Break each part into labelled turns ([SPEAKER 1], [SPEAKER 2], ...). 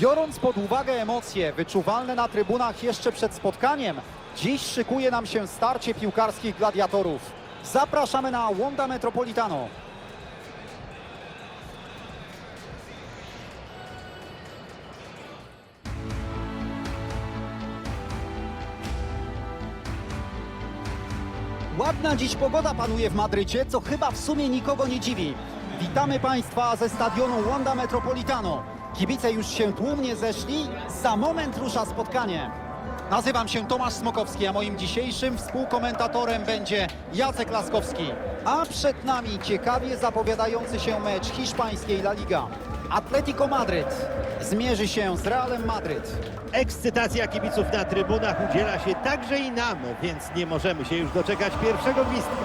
[SPEAKER 1] Biorąc pod uwagę emocje wyczuwalne na trybunach jeszcze przed spotkaniem, dziś szykuje nam się starcie piłkarskich gladiatorów. Zapraszamy na Wanda Metropolitano. Ładna dziś pogoda panuje w Madrycie, co chyba w sumie nikogo nie dziwi. Witamy Państwa ze stadionu Wanda Metropolitano. Kibice już się tłumnie zeszli, za moment rusza spotkanie. Nazywam się Tomasz Smokowski, a moim dzisiejszym współkomentatorem będzie Jacek Laskowski. A przed nami ciekawie zapowiadający się mecz hiszpańskiej La Liga. Atletico Madryt zmierzy się z Realem Madryt.
[SPEAKER 2] Ekscytacja kibiców na trybunach udziela się także i nam, więc nie możemy się już doczekać pierwszego gwizdka.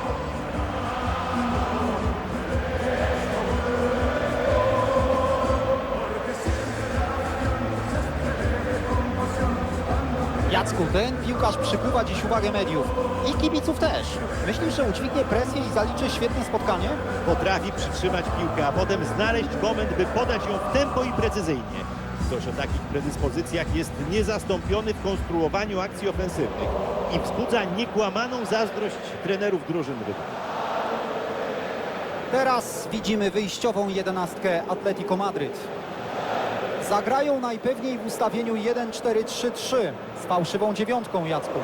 [SPEAKER 1] Jacku, ten piłkarz przykuwa dziś uwagę mediów i kibiców też. Myślisz, że udźwignie presję i zaliczy świetne spotkanie?
[SPEAKER 2] Potrafi przytrzymać piłkę, a potem znaleźć moment, by podać ją w tempo i precyzyjnie. Ktoś o takich predyspozycjach jest niezastąpiony w konstruowaniu akcji ofensywnych i wzbudza niekłamaną zazdrość trenerów drużyn rywali.
[SPEAKER 1] Teraz widzimy wyjściową jedenastkę Atletico Madryt. Zagrają najpewniej w ustawieniu 1-4-3-3 z fałszywą dziewiątką, Jacku.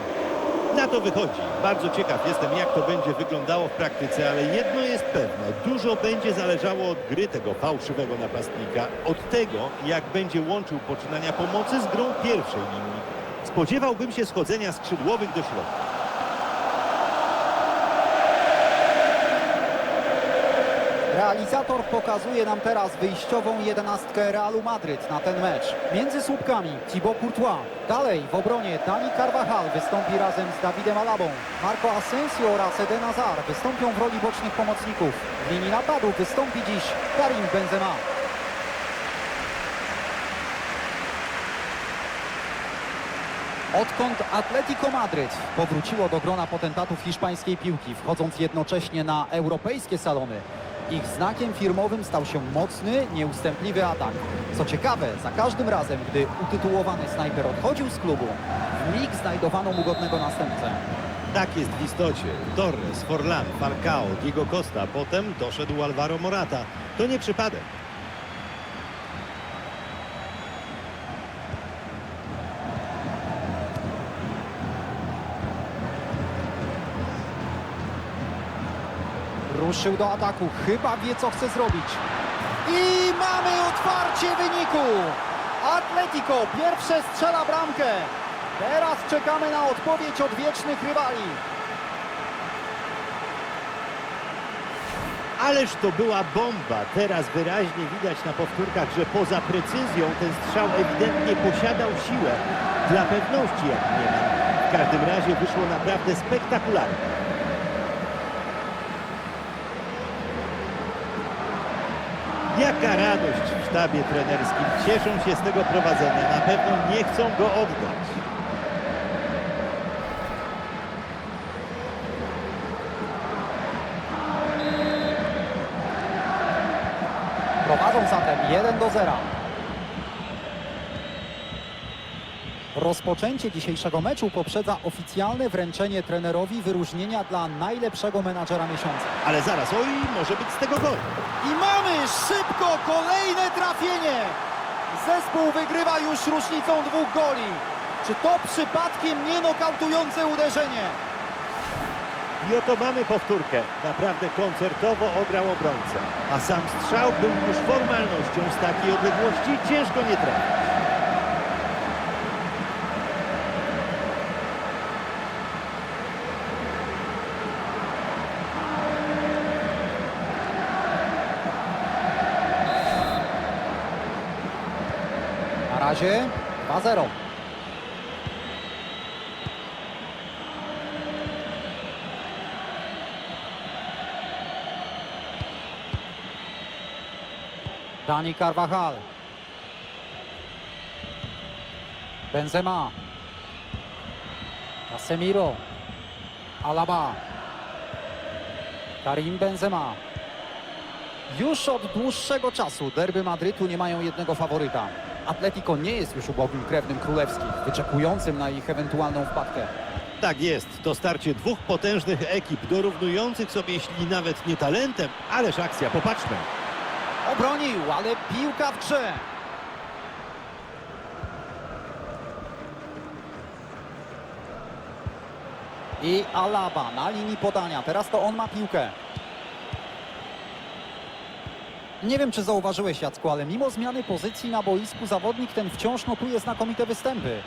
[SPEAKER 2] Na to wychodzi. Bardzo ciekaw jestem, jak to będzie wyglądało w praktyce, ale jedno jest pewne. Dużo będzie zależało od gry tego fałszywego napastnika, od tego, jak będzie łączył poczynania pomocy z grą pierwszej linii. Spodziewałbym się schodzenia skrzydłowych do środka.
[SPEAKER 1] Realizator pokazuje nam teraz wyjściową jedenastkę Realu Madryt na ten mecz. Między słupkami Thibaut Courtois. Dalej w obronie Dani Carvajal wystąpi razem z Dawidem Alabą. Marco Asensio oraz Eden Hazard wystąpią w roli bocznych pomocników. W linii napadu wystąpi dziś Karim Benzema. Odkąd Atletico Madryt powróciło do grona potentatów hiszpańskiej piłki, wchodząc jednocześnie na europejskie salony, ich znakiem firmowym stał się mocny, nieustępliwy atak. Co ciekawe, za każdym razem, gdy utytułowany snajper odchodził z klubu, w mig znajdowano mu godnego następcę.
[SPEAKER 2] Tak jest w istocie. Torres, Forlan, Falcao, Diego Costa. Potem doszedł Alvaro Morata. To nie przypadek.
[SPEAKER 1] Ruszył do ataku, chyba wie co chce zrobić. I mamy otwarcie wyniku! Atletico pierwsze strzela bramkę. Teraz czekamy na odpowiedź od wiecznych rywali.
[SPEAKER 2] Ależ to była bomba. Teraz wyraźnie widać na powtórkach, że poza precyzją ten strzał ewidentnie posiadał siłę. Dla pewności jak nie ma. W każdym razie wyszło naprawdę spektakularnie. Jaka radość w sztabie trenerskim. Cieszą się z tego prowadzenia. Na pewno nie chcą go oddać.
[SPEAKER 1] Prowadzą zatem 1 do 0. Rozpoczęcie dzisiejszego meczu poprzedza oficjalne wręczenie trenerowi wyróżnienia dla najlepszego menadżera miesiąca.
[SPEAKER 2] Ale zaraz, oj, może być z tego gol.
[SPEAKER 1] I mamy szybko kolejne trafienie. Zespół wygrywa już różnicą dwóch goli. Czy to przypadkiem nie nokautujące uderzenie?
[SPEAKER 2] I oto mamy powtórkę. Naprawdę koncertowo ograł obrońcę. A sam strzał był już formalnością z takiej odległości. Ciężko nie trafić.
[SPEAKER 1] Razie 2-0. Dani Carvajal. Benzema. Casemiro. Alaba. Karim Benzema. Już od dłuższego czasu derby Madrytu nie mają jednego faworyta. Atletico nie jest już ubogim krewnym królewskich, wyczekującym na ich ewentualną wpadkę.
[SPEAKER 2] Tak jest, to starcie dwóch potężnych ekip, dorównujących sobie, jeśli nawet nie talentem, ależ akcja, popatrzmy.
[SPEAKER 1] Obronił, ale piłka w grze. I Alaba na linii podania. Teraz to on ma piłkę. Nie wiem, czy zauważyłeś, Jacku, ale mimo zmiany pozycji na boisku zawodnik ten wciąż notuje znakomite występy.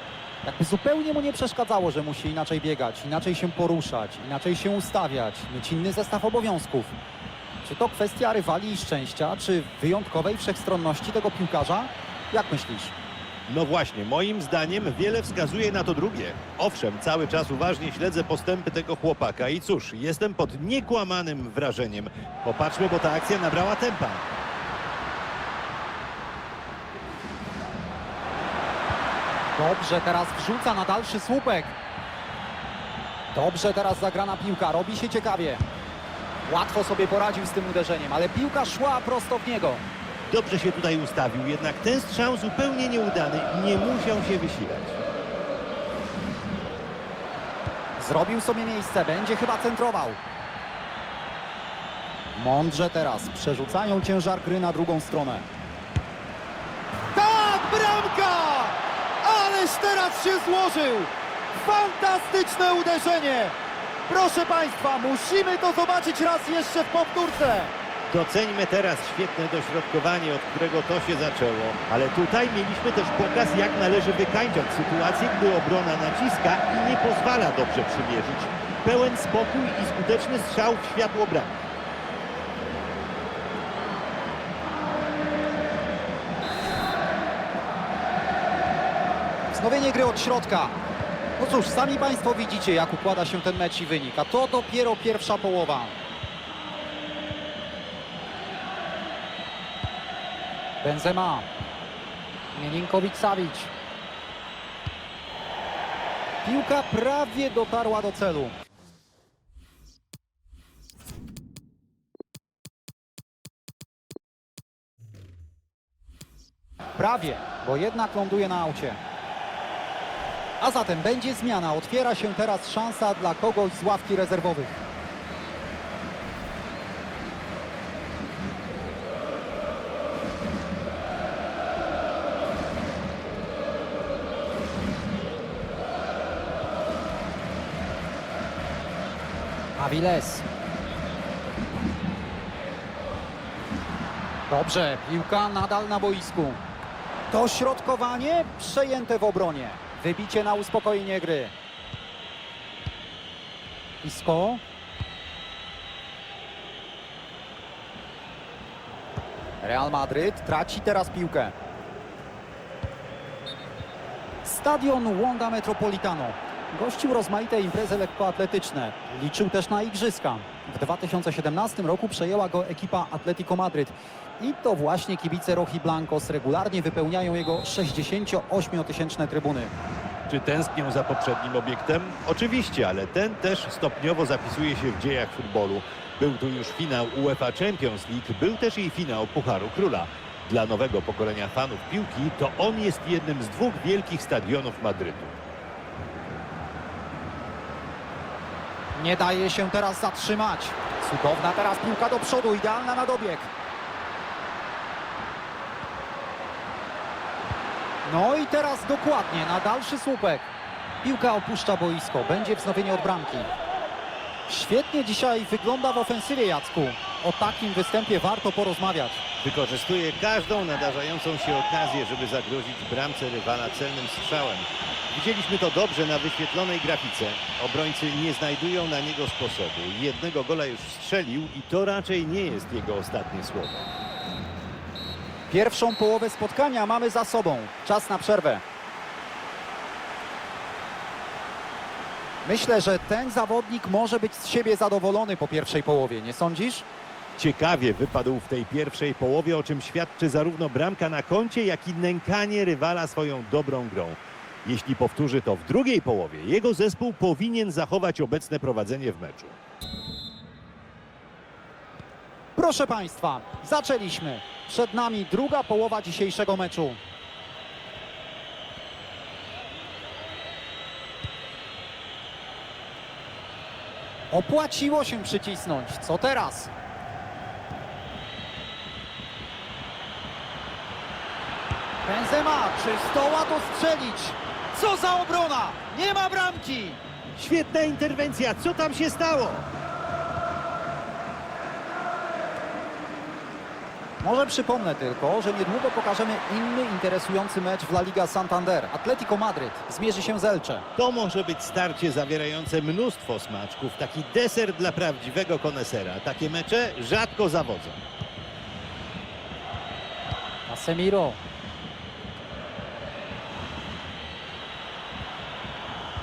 [SPEAKER 1] Jakby zupełnie mu nie przeszkadzało, że musi inaczej biegać, inaczej się poruszać, inaczej się ustawiać, mieć inny zestaw obowiązków. Czy to kwestia rywali i szczęścia, czy wyjątkowej wszechstronności tego piłkarza? Jak myślisz?
[SPEAKER 2] No właśnie, moim zdaniem wiele wskazuje na to drugie. Owszem, cały czas uważnie śledzę postępy tego chłopaka i cóż, jestem pod niekłamanym wrażeniem. Popatrzmy, bo ta akcja nabrała tempa.
[SPEAKER 1] Dobrze, teraz wrzuca na dalszy słupek. Dobrze, teraz zagrana piłka, robi się ciekawie. Łatwo sobie poradził z tym uderzeniem, ale piłka szła prosto w niego.
[SPEAKER 2] Dobrze się tutaj ustawił, jednak ten strzał zupełnie nieudany nie musiał się wysilać.
[SPEAKER 1] Zrobił sobie miejsce, będzie chyba centrował. Mądrze teraz, przerzucają ciężar gry na drugą stronę. Tak, bramka! Ależ teraz się złożył! Fantastyczne uderzenie! Proszę Państwa, musimy to zobaczyć raz jeszcze w powtórce.
[SPEAKER 2] Doceńmy teraz świetne dośrodkowanie, od którego to się zaczęło. Ale tutaj mieliśmy też pokaz, jak należy wykańczać sytuację, gdy obrona naciska i nie pozwala dobrze przymierzyć. Pełen spokój i skuteczny strzał w światło bramki.
[SPEAKER 1] Wznowienie gry od środka. No cóż, sami Państwo widzicie, jak układa się ten mecz i wynik, a to dopiero pierwsza połowa. Benzema. Mieninkowicz-Savic. Piłka prawie dotarła do celu. Prawie, bo jednak ląduje na aucie. A zatem będzie zmiana. Otwiera się teraz szansa dla kogoś z ławki rezerwowych. Aviles. Dobrze, piłka nadal na boisku. Dośrodkowanie przejęte w obronie. Wybicie na uspokojenie gry. Isco. Real Madryt traci teraz piłkę. Stadion Wanda Metropolitano. Gościł rozmaite imprezy lekkoatletyczne. Liczył też na igrzyska. W 2017 roku przejęła go ekipa Atletico Madryt. I to właśnie kibice Rochi Blancos regularnie wypełniają jego 68-tysięczne trybuny.
[SPEAKER 2] Czy tęsknią za poprzednim obiektem? Oczywiście, ale ten też stopniowo zapisuje się w dziejach futbolu. Był tu już finał UEFA Champions League, był też i finał Pucharu Króla. Dla nowego pokolenia fanów piłki to on jest jednym z dwóch wielkich stadionów Madrytu.
[SPEAKER 1] Nie daje się teraz zatrzymać. Cudowna teraz piłka do przodu, idealna na dobieg. No i teraz dokładnie na dalszy słupek. Piłka opuszcza boisko, będzie wznowienie od bramki. Świetnie dzisiaj wygląda w ofensywie Jacku. O takim występie warto porozmawiać.
[SPEAKER 2] Wykorzystuje każdą nadarzającą się okazję, żeby zagrozić bramce rywala celnym strzałem. Widzieliśmy to dobrze na wyświetlonej grafice. Obrońcy nie znajdują na niego sposobu. Jednego gola już strzelił i to raczej nie jest jego ostatnie słowo.
[SPEAKER 1] Pierwszą połowę spotkania mamy za sobą. Czas na przerwę. Myślę, że ten zawodnik może być z siebie zadowolony po pierwszej połowie, nie sądzisz?
[SPEAKER 2] Ciekawie wypadł w tej pierwszej połowie, o czym świadczy zarówno bramka na koncie, jak i nękanie rywala swoją dobrą grą. Jeśli powtórzy to w drugiej połowie, jego zespół powinien zachować obecne prowadzenie w meczu.
[SPEAKER 1] Proszę Państwa, zaczęliśmy. Przed nami druga połowa dzisiejszego meczu. Opłaciło się przycisnąć. Co teraz? Benzema, czy zdoła to strzelić? Co za obrona! Nie ma bramki!
[SPEAKER 2] Świetna interwencja. Co tam się stało?
[SPEAKER 1] Może przypomnę tylko, że niedługo pokażemy inny interesujący mecz w La Liga Santander. Atletico Madryt zmierzy się z Elche.
[SPEAKER 2] To może być starcie zawierające mnóstwo smaczków, taki deser dla prawdziwego konesera. Takie mecze rzadko zawodzą.
[SPEAKER 1] Casemiro.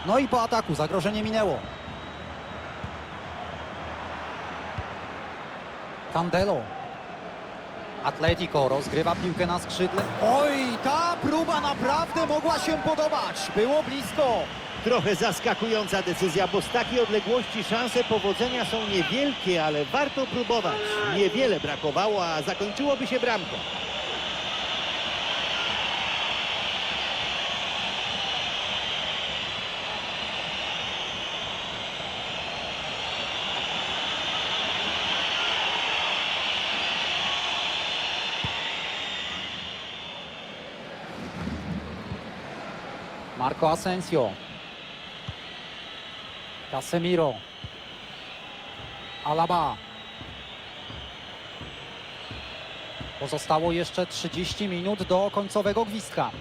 [SPEAKER 1] No i po ataku zagrożenie minęło. Candelo. Atletico rozgrywa piłkę na skrzydle. Oj, ta próba naprawdę mogła się podobać. Było blisko.
[SPEAKER 2] Trochę zaskakująca decyzja, bo z takiej odległości szanse powodzenia są niewielkie, ale warto próbować. Niewiele brakowało, a zakończyłoby się bramką.
[SPEAKER 1] Marco Asensio. Casemiro. Alaba. Pozostało jeszcze 30 minut do końcowego gwizdka.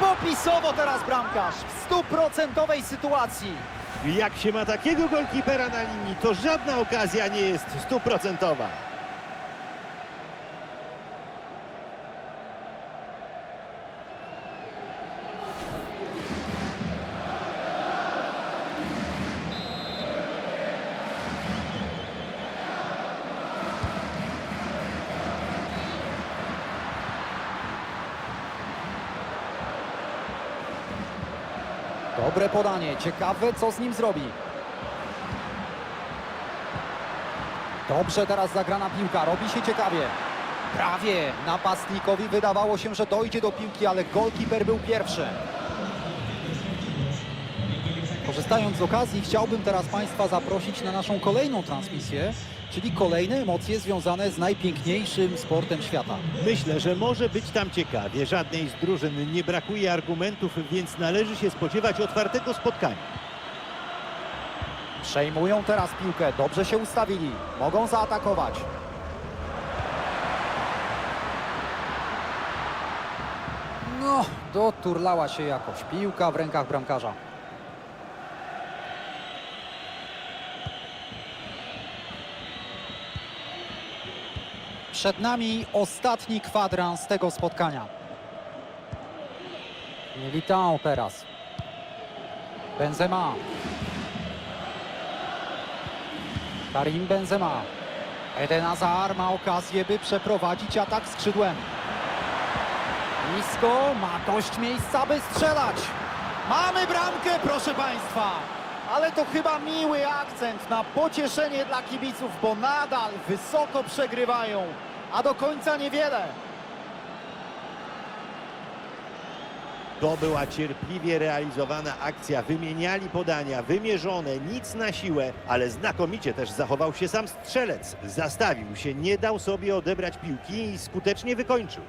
[SPEAKER 1] Popisowo teraz bramkarz w stuprocentowej sytuacji.
[SPEAKER 2] Jak się ma takiego golkipera na linii, to żadna okazja nie jest stuprocentowa.
[SPEAKER 1] Dobre podanie, ciekawe co z nim zrobi. Dobrze teraz zagrana piłka, robi się ciekawie. Prawie napastnikowi wydawało się, że dojdzie do piłki, ale golkiper był pierwszy. Korzystając z okazji, chciałbym teraz Państwa zaprosić na naszą kolejną transmisję, czyli kolejne emocje związane z najpiękniejszym sportem świata.
[SPEAKER 2] Myślę, że może być tam ciekawie. Żadnej z drużyn nie brakuje argumentów, więc należy się spodziewać otwartego spotkania.
[SPEAKER 1] Przejmują teraz piłkę, dobrze się ustawili, mogą zaatakować. No, doturlała się jakoś piłka w rękach bramkarza. Przed nami ostatni kwadrans tego spotkania. Militao teraz. Benzema. Karim Benzema. Eden Hazard ma okazję, by przeprowadzić atak skrzydłem. Nisko, ma dość miejsca, by strzelać. Mamy bramkę, proszę Państwa. Ale to chyba miły akcent na pocieszenie dla kibiców, bo nadal wysoko przegrywają, a do końca niewiele.
[SPEAKER 2] To była cierpliwie realizowana akcja. Wymieniali podania, wymierzone, nic na siłę, ale znakomicie też zachował się sam strzelec. Zastawił się, nie dał sobie odebrać piłki i skutecznie wykończył.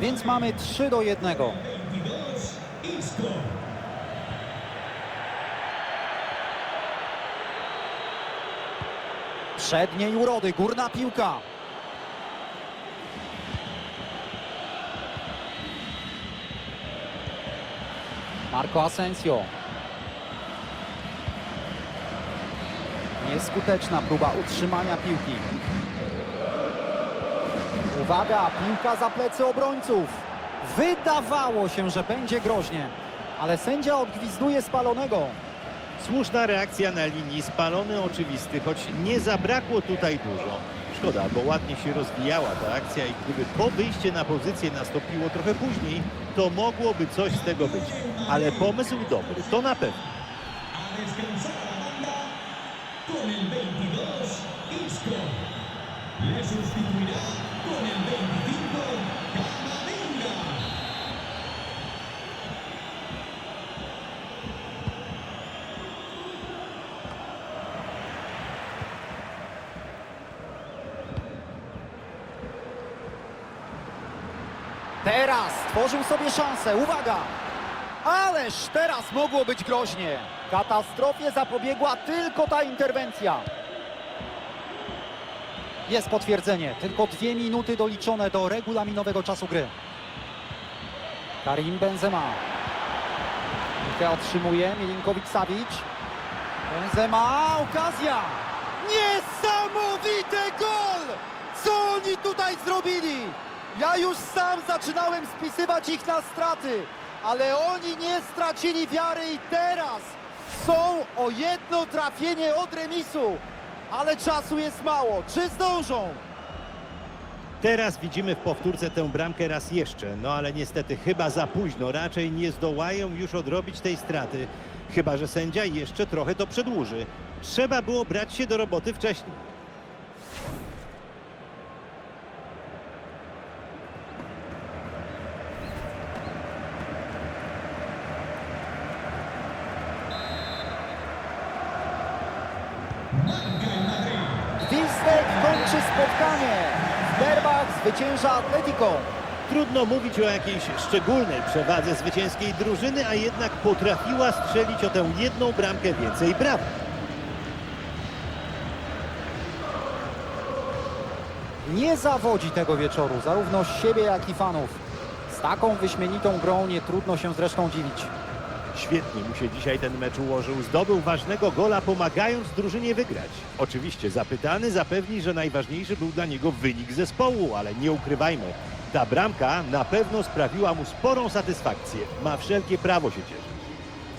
[SPEAKER 1] Więc mamy 3 do 1. Przedniej urody, górna piłka. Marco Asensio. Nieskuteczna próba utrzymania piłki. Uwaga, piłka za plecy obrońców. Wydawało się, że będzie groźnie, Ale sędzia odgwizduje spalonego.
[SPEAKER 2] Słuszna reakcja na linii, spalony oczywisty, choć nie zabrakło tutaj dużo. Szkoda, bo ładnie się rozwijała ta akcja i gdyby to wyjście na pozycję nastąpiło trochę później, to mogłoby coś z tego być. Ale pomysł dobry, to na pewno.
[SPEAKER 3] A con el 22 Isco. Le sustituirá con el 25 Camavinga.
[SPEAKER 1] Teraz stworzył sobie szansę, uwaga! Ależ teraz mogło być groźnie. Katastrofie zapobiegła tylko ta interwencja. Jest potwierdzenie, tylko dwie minuty doliczone do regulaminowego czasu gry. Karim Benzema. Piłkę otrzymuje Milinkowicz-Savic. Benzema, okazja! Niesamowity gol! Co oni tutaj zrobili? Ja już sam zaczynałem spisywać ich na straty, ale oni nie stracili wiary i teraz są o jedno trafienie od remisu. Ale czasu jest mało. Czy zdążą?
[SPEAKER 2] Teraz widzimy w powtórce tę bramkę raz jeszcze, no ale niestety chyba za późno, raczej nie zdołają już odrobić tej straty, chyba że sędzia jeszcze trochę to przedłuży. Trzeba było brać się do roboty wcześniej.
[SPEAKER 1] Gwizdek kończy spotkanie. W derbach zwycięża Atletico.
[SPEAKER 2] Trudno mówić o jakiejś szczególnej przewadze zwycięskiej drużyny, a jednak potrafiła strzelić o tę jedną bramkę więcej braw.
[SPEAKER 1] Nie zawodzi tego wieczoru, zarówno siebie, jak i fanów. Z taką wyśmienitą grą nie trudno się zresztą dziwić.
[SPEAKER 2] Świetnie mu się dzisiaj ten mecz ułożył. Zdobył ważnego gola, pomagając drużynie wygrać. Oczywiście zapytany zapewni, że najważniejszy był dla niego wynik zespołu, ale nie ukrywajmy, ta bramka na pewno sprawiła mu sporą satysfakcję. Ma wszelkie prawo się cieszyć.